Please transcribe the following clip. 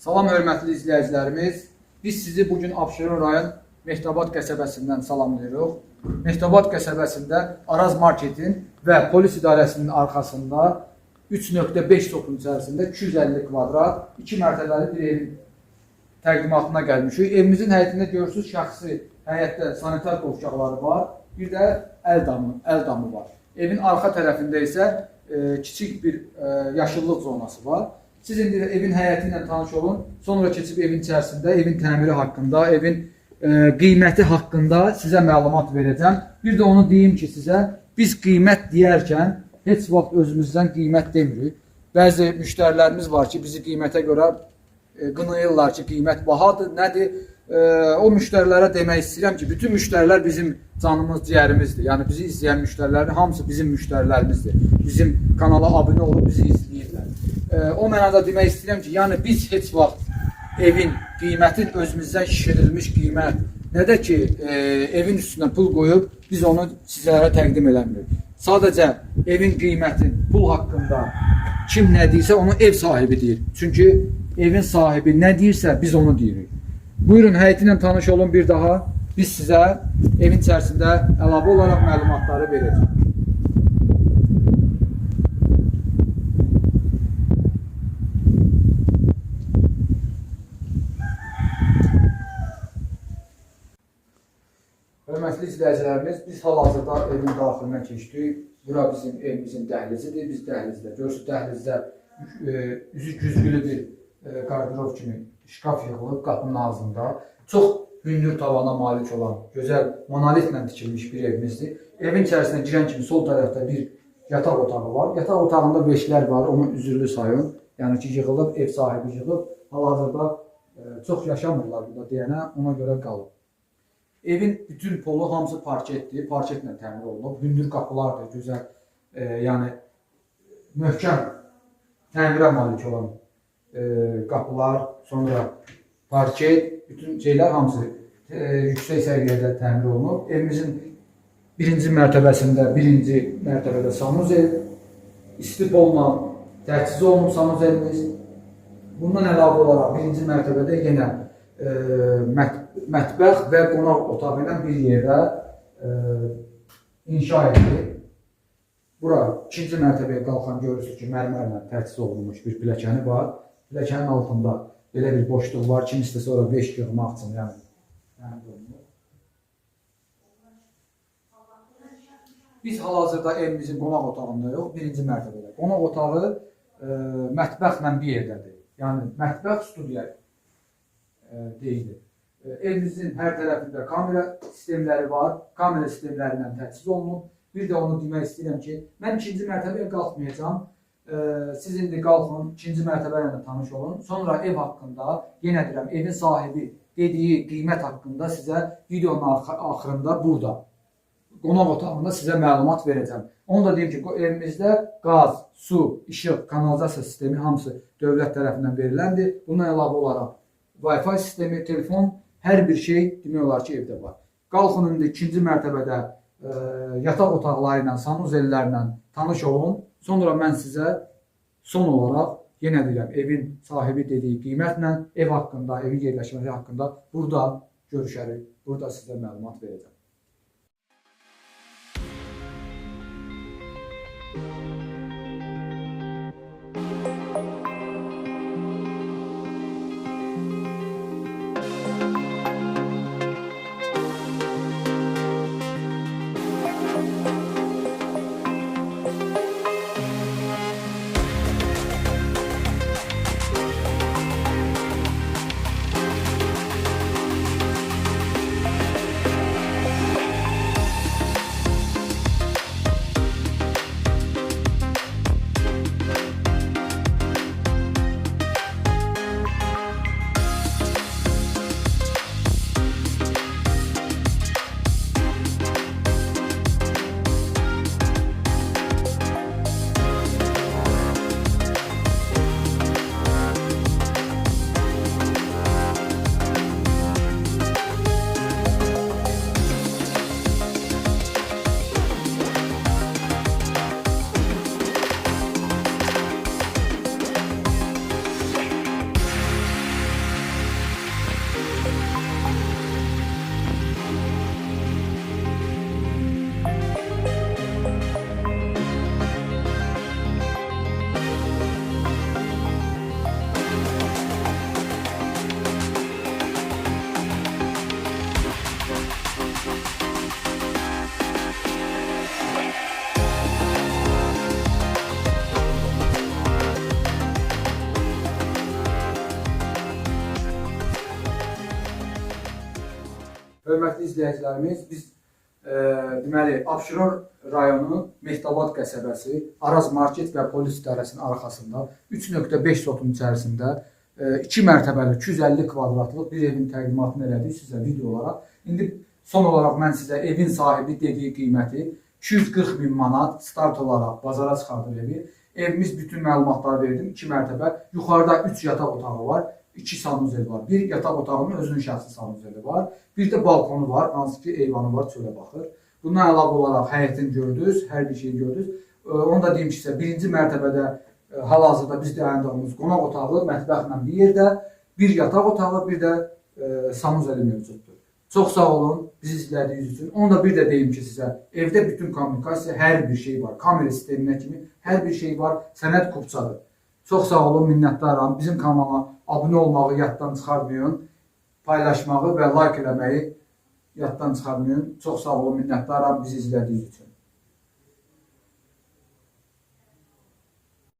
Salam hörmətli izləyicilərimiz. Biz sizi bugün Abşeron rayon Mehtabad qəsəbəsindən salamlayırıq. Mehtabad qəsəbəsində Araz Marketin və polis idarəsinin arxasında 3.5 sokun içərisində 250 kvadrat, 2 mərtəbəli bir evin təqdimatına gəlmişik. Evimizin həyətində görürsüz şəxsi həyətdə sanitar qovşaqları var. Bir də əl damı, əl damı var. Evin arxa tərəfində isə e, kiçik bir e, yaşıllıq zonası var. Siz indi də evin həyəti ilə tanış olun. Sonra keçib evin içərisində evin təmiri haqqında, evin e, qiyməti haqqında sizə məlumat verəcəm. Bir də onu deyim ki, sizə biz qiymət deyərkən heç vaxt özümüzdən qiymət demirik. Bəzi müştərilərimiz var ki, bizi qiymətə görə e, qınayırlar ki, qiymət bahadır, nədir? E, o müştərilərə demək istəyirəm ki, bütün müştərilər bizim canımız, ciyərimizdir. Yəni bizi izləyən müştərilərin hamısı bizim müştərilərimizdir. Bizim kanala abunə olub bizi izləyirlər. E, o mənada demək istəyirəm ki, yəni biz heç vaxt evin qiymətin özümüzdən şişirilmiş qiymət nə də ki, e, evin üstünə pul qoyub biz onu sizlərə təqdim eləmirik. Sadəcə evin qiymətin, pul haqqında kim nə deyirsə onu ev sahibi deyir. Çünki evin sahibi nə deyirsə biz onu deyirik. Buyurun həyəti ilə tanış olun bir daha. Biz sizə evin içərisində əlavə olaraq məlumatları verəcəyik. Hörmətli izləyicilərimiz, biz hal-hazırda evin daxilinə keçdik. Bura bizim evimizin dəhlizidir. Biz dəhlizdə, görürsünüz dəhlizdə e, üzü güzgülü bir e, qardirob kimi şkaf yığılıb qapının ağzında. Çox hündür tavana malik olan, gözəl monolitlə tikilmiş bir evimizdir. Evin içərisinə girən kimi sol tərəfdə bir yataq otağı var. Yataq otağında beşlər var, onu üzürlü sayın. Yəni ki, yığılıb, ev sahibi yığıb. Hal-hazırda e, çox yaşamırlar burada deyənə, ona görə qalıb. Evin bütün polu hamısı parketdir, parketlə təmin olunub. Hündür qapılardır, gözəl, e, yəni möhkəm təmirə malik olan e, qapılar, sonra parket, bütün şeylər hamısı e, yüksək səviyyədə təmir olunub. Evimizin birinci mərtəbəsində, birinci mərtəbədə sanuzel, isti polla təchiz olunub sanuzelimiz. Bundan əlavə olaraq birinci mərtəbədə yenə mətbəx və qonaq otağı ilə bir yerdə e, inşa edilib. Bura ikinci mərtəbəyə qalxan görürsünüz ki, mərmərlə təchiz olunmuş bir pilləkəni var. Pilləkənin altında belə bir boşluq var. Kim istəsə ora 5 yığmaq üçün, yəni olunur. Biz hal-hazırda evimizin qonaq otağında yox, birinci mərtəbədə. Qonaq otağı e, mətbəxlə bir yerdədir. Yəni mətbəx studiya e, deyilir. E, evimizin hər tərəfində kamera sistemləri var. Kamera sistemlərindən təchiz olunub. Bir də onu demək istəyirəm ki, mən ikinci mərtəbəyə qalxmayacağam. E, siz indi qalxın, ikinci mərtəbə tanış olun. Sonra ev haqqında, yenə deyirəm, evin sahibi dediyi qiymət haqqında sizə videonun ax axırında burada qonaq otağında sizə məlumat verəcəm. Onu da deyim ki, evimizdə qaz, su, işıq, kanalizasiya sistemi hamısı dövlət tərəfindən veriləndir. Bundan əlavə olaraq Wi-Fi sistemi, telefon, hər bir şey demək olar ki, evdə var. Qalxın indi ikinci mərtəbədə e, yataq otaqları ilə, sanuzellərlə tanış olun. Sonra mən sizə son olaraq yenə deyirəm, evin sahibi dediyi qiymətlə ev haqqında, evin yerləşməsi haqqında burada görüşərik. Burada sizə məlumat verəcəm. Hörmətli izləyicilərimiz, biz e, deməli Abşeron rayonu Mehdabad qəsəbəsi Araz Market və Polis İdarəsinin arxasında 3.5 sotun içərisində 2 mərtəbəli 250 kvadratlıq bir evin təqdimatını elədik sizə video olaraq. İndi son olaraq mən sizə evin sahibi dediyi qiyməti 240 min manat start olaraq bazara çıxardır evi. Evimiz bütün məlumatları verdim. 2 mərtəbə. Yuxarıda 3 yataq otağı var. 2 sanuzel var. Bir yataq otağının özünün şəxsi sanuzeli var. Bir də balkonu var, hansı ki eyvanı var, çölə baxır. Bundan əlavə olaraq həyətini gördünüz, hər bir şeyi gördünüz. Ee, Onu da deyim ki, sizə birinci mərtəbədə e, hal-hazırda biz dayandığımız qonaq otağı mətbəxlə bir yerdə, bir yataq otağı, bir də e, sanuzeli mövcuddur. Çox sağ olun bizi izlədiyiniz üçün. Onu da bir də deyim ki sizə, evdə bütün kommunikasiya, hər bir şey var. Kamera sisteminə kimi hər bir şey var. Sənəd kupçadır. Çox sağ olun, minnətdaram. Bizim kanala abunə olmağı yaddan çıxarmayın. Paylaşmağı və like eləməyi yaddan çıxarmayın. Çox sağ olun, minnətdaram bizi izlədiyiniz üçün.